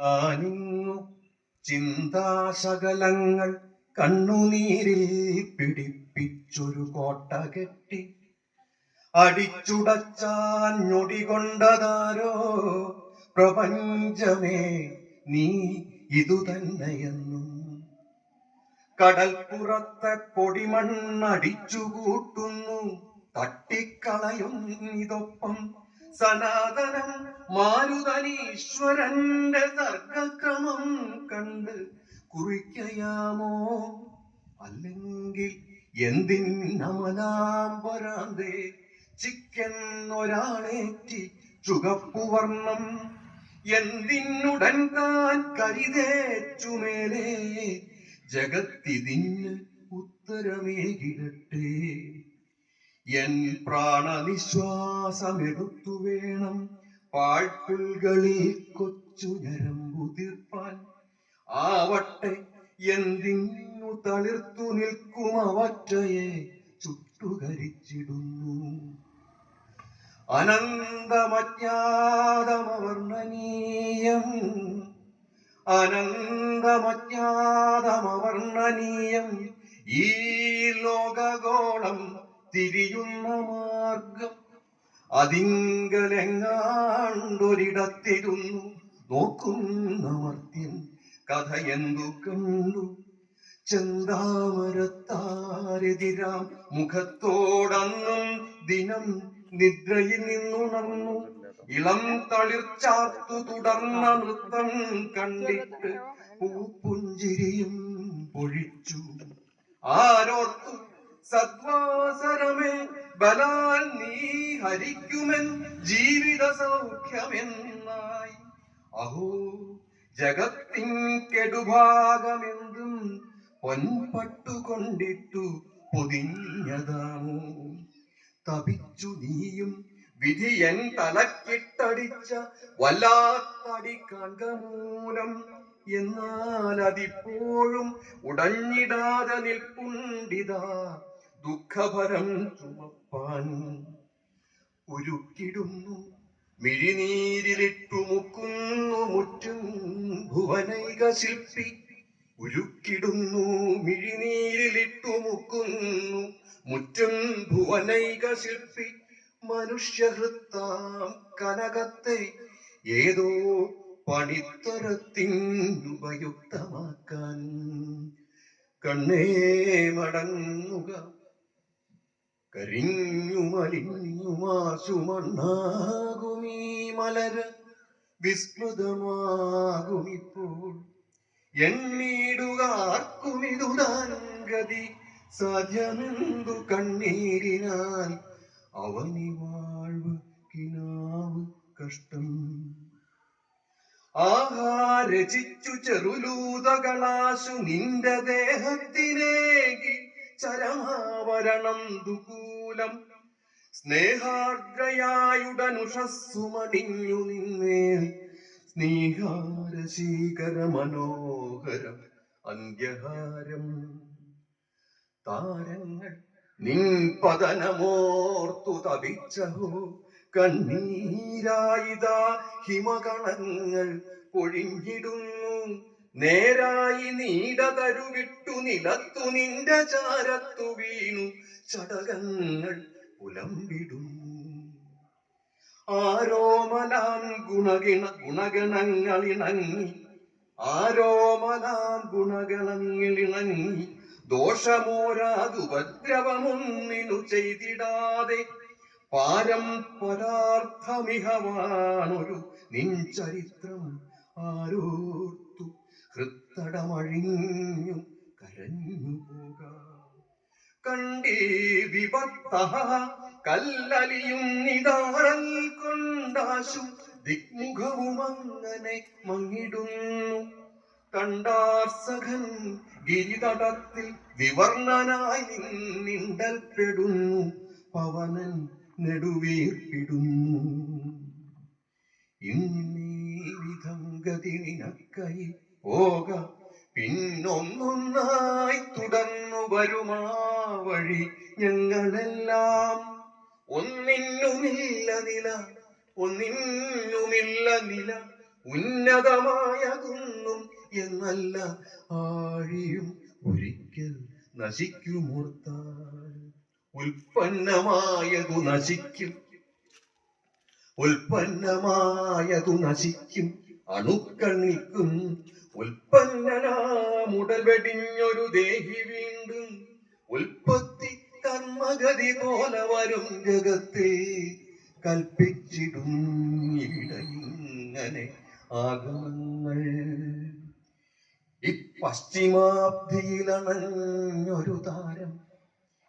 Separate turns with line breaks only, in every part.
ആനിങ്ങു ചിന്താശകലങ്ങൾ കണ്ണുനീരിൽ പിടിപ്പിച്ചൊരു കോട്ട കെട്ടി. അടിച്ചുടച്ചാൻ ഞൊടികൊണ്ടതാരോ പ്രപഞ്ചമേ നീ ഇതു തന്നെയെന്നും. കടൽപ്പുറത്തെ പൊടിമണ്ണടിച്ചു കൂട്ടുന്നു തട്ടിക്കളയുന്നിതൊപ്പം സനാതനം മാരുതനീശ്വരന്റെ സർഗക്രമം കണ്ട് കുറിക്കയാമോ? അല്ലെങ്കിൽ എന്തിനമലാംബരാന്തേ ചിക്കെന്നൊരാളേറ്റി ചുകപ്പുവർണം എന്തിനുടൻ താൻ കരുതേറ്റുമേലേ ജഗത്തിതിന് ഉത്തരമേകിടട്ടെ. എൻ പ്രാണനിശ്വാസമെടുത്തു വേണം പാഴ്പുൽകളിൽ കൊച്ചു ഞരമ്പു തീർപ്പാൻ ആവട്ടെ എന്തിനു തളിർത്തു നിൽക്കും അവറ്റയെ ചുട്ടുകരിച്ചിടുന്നു. അനന്തമജ്ഞാതമവർണനീയം അനന്തമജ്ഞാതമവർണനീയം ഈ ലോകഗോളം തിരിയുന്ന മാർഗം. അതിങ്കലെങ്ങാണ്ടൊരിടത്തിരുന്നു. നോക്കുന്ന മർത്യൻ കഥ എന്തു കണ്ടു? ചെന്താമരത്താരെതിരാം മുഖത്തോടന്നും ദിനം നിദ്രയിൽ നിന്നുണർന്നു. ഇളം തളിർച്ചാർത്തു തുടർന്ന നൃത്തം കണ്ടിട്ട് പൂപ്പുഞ്ചിരിയും പൊഴിച്ചു. ആരോർത്തു സദ്വാസരമേ ബലാൽ നീ ഹരിക്കുമെൻ ജീവിത സൗഖ്യമെന്നായി. അഹോ ജഗത്തിൻ കെടുഭാഗമെന്തും പൊൻപട്ടുകൊണ്ടിട്ടു പൊതിഞ്ഞതാമോ തപിച്ചു നീയും വിധിയൻ തലക്കിട്ടടിച്ച വല്ലാത്തടി കണ്ടമൂലം എന്നാൽ അതിപ്പോഴും ഉടഞ്ഞിടാതെ നിൽപ്പുണ്ടിതാ. ദുഃഖഭരം ചുമപ്പാൻ ഉരുക്കിടുന്നു. മിഴിനീരിലിട്ടു മുക്കുന്നു മുറ്റും ഭുവനൈക ശില്പി. ഉരുക്കിടുന്നു മിഴിനീരിലിട്ടു മുക്കുന്നു മുറ്റും ഭുവനൈക ശില്പി. മനുഷ്യഹൃത്താം കനകത്തെ ഏതോ പണിത്തരത്തിനുപയുക്തമാക്കാൻ കണ്ണേ മടങ്ങുക. കരിഞ്ഞു മലിഞ്ഞു മാസുമണ്ണാകുമീ മലര് വിസ്മൃതമാകുമിപ്പോൾ. എണ്ണീടുക ആർക്കുമിതുതാൻ ഗതി സാധ്യമെന്തു കണ്ണീരിനാൽ അവനി വാഴ്വ് കിനാവ് കഷ്ടം. ചെറുലൂതകളാശു നിന്റെ ദേഹത്തിനേകി ചരമാവരണം ദുകൂലം. സ്നേഹാർദ്രയായുടനുഷസ്സുമണിഞ്ഞു നിന്നേ. സ്നേഹാരശീകര മനോഹരം അന്ത്യഹാരം. താരങ്ങൾ നിൻ പതനമോർത്തു തപിച്ചഹോ. കണ്ണീരായിതാ ഹിമകണങ്ങൾ പൊഴിഞ്ഞിടുന്നു. നേരായി നീട തരുവിട്ടു നിലത്തു നിന്റെ ചാരത്തു വീണു ചടകങ്ങൾ പുലമ്പിടുന്നു ആരോമലാം ഗുണഗിണ ഗുണഗണങ്ങളിണങ്ങി ആരോമലാം ഗുണഗണങ്ങളിണങ്ങി ദോഷമോരാതുപദ്രവമൊന്നിനു ചെയ്തിടാതെ പാരം പരാർത്ഥമിഹവാണൊരു നിൻ ചരിത്രം ആരോർത്തു ഹൃത്തടമഴിഞ്ഞു കരഞ്ഞു പോകാം. കണ്ടേ വിപത്ത കല്ലലിയും നിതാറൽ കൊണ്ടാശു ദിഗ്മുഖവും അങ്ങനെ മങ്ങിടുന്നു കണ്ടാർസഖൻ ഗിരിതടത്തിൽ വിവർണനായി നിണ്ടൽപ്പെടുന്നു പവനൻ നെടുവീർപ്പിടുന്നു. ഇന്നീ വിധം ഗതി നിനക്കൈ പോക. പിന്നൊന്നൊന്നായി തുടർന്നു വരുമാ വഴി ഞങ്ങളെല്ലാം. ഒന്നിന്നുമില്ല നില ഒന്നിന്നുമില്ല നില. ഉന്നതമായ കുന്നും എന്നല്ല ആഴിയും ഒരിക്കൽ നശിക്കുമോർത്താൽ ഉൽപ്പന്നമായതു നശിക്കും. ഉൽപ്പന്നമായതു നശിക്കും. അണുക്കൾ നിൽക്കും. ഉൽപ്പന്നനാമുടൽ വെടിഞ്ഞൊരു ദേഹി വീണ്ടും. ഉൽപ്പത്തി കർമ്മഗതി പോലെ വരും ജഗത്തെ. കൽപ്പിച്ചിടും ഇവിടെ ഇങ്ങനെ ആഗമങ്ങൾ. ഈ പശ്ചിമാബ്ധിയിലണഞ്ഞൊരു താരം.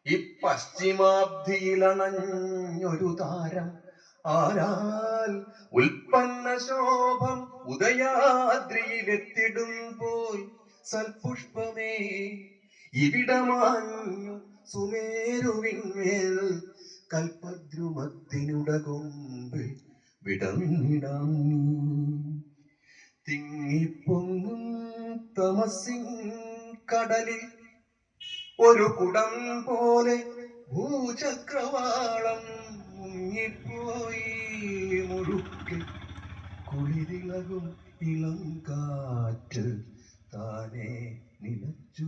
ഈ പശ്ചിമാബ്ധിയിലണഞ്ഞൊരു താരം. ആരാൽ ഉൽപ്പന്ന ശോഭം ഉദയാദ്രിയിലെത്തിടും പോയി സൽപുഷ്പമേ. ഇവിടമാഞ്ഞു സുമേരുവിന്മേൽ കൽപദ്രുമത്തിനുടകൊമ്പിൽ വിടന്നിടാം നീ. തിങ്ങിപ്പൊങ്ങും തമസിൻ കടലിൽ ഒരു കുടം പോലെ ഭൂചക്രവാളം മുങ്ങിപ്പോയി. മുഴുക്കി കുളിരിളകും ഇളം കാറ്റ് താനെ നിലച്ചു.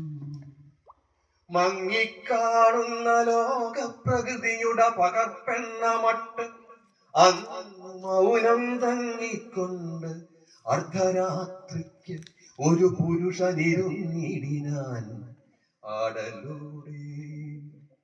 മങ്ങിക്കാണുന്ന ലോക പ്രകൃതിയുടെ പകർപ്പെന്ന മട്ട് അന്ന് മൗനം തങ്ങിക്കൊണ്ട് അർദ്ധരാത്രിക്ക് ഒരു പുരുഷനിരുന്നിടിനാൻ ആടലോടെ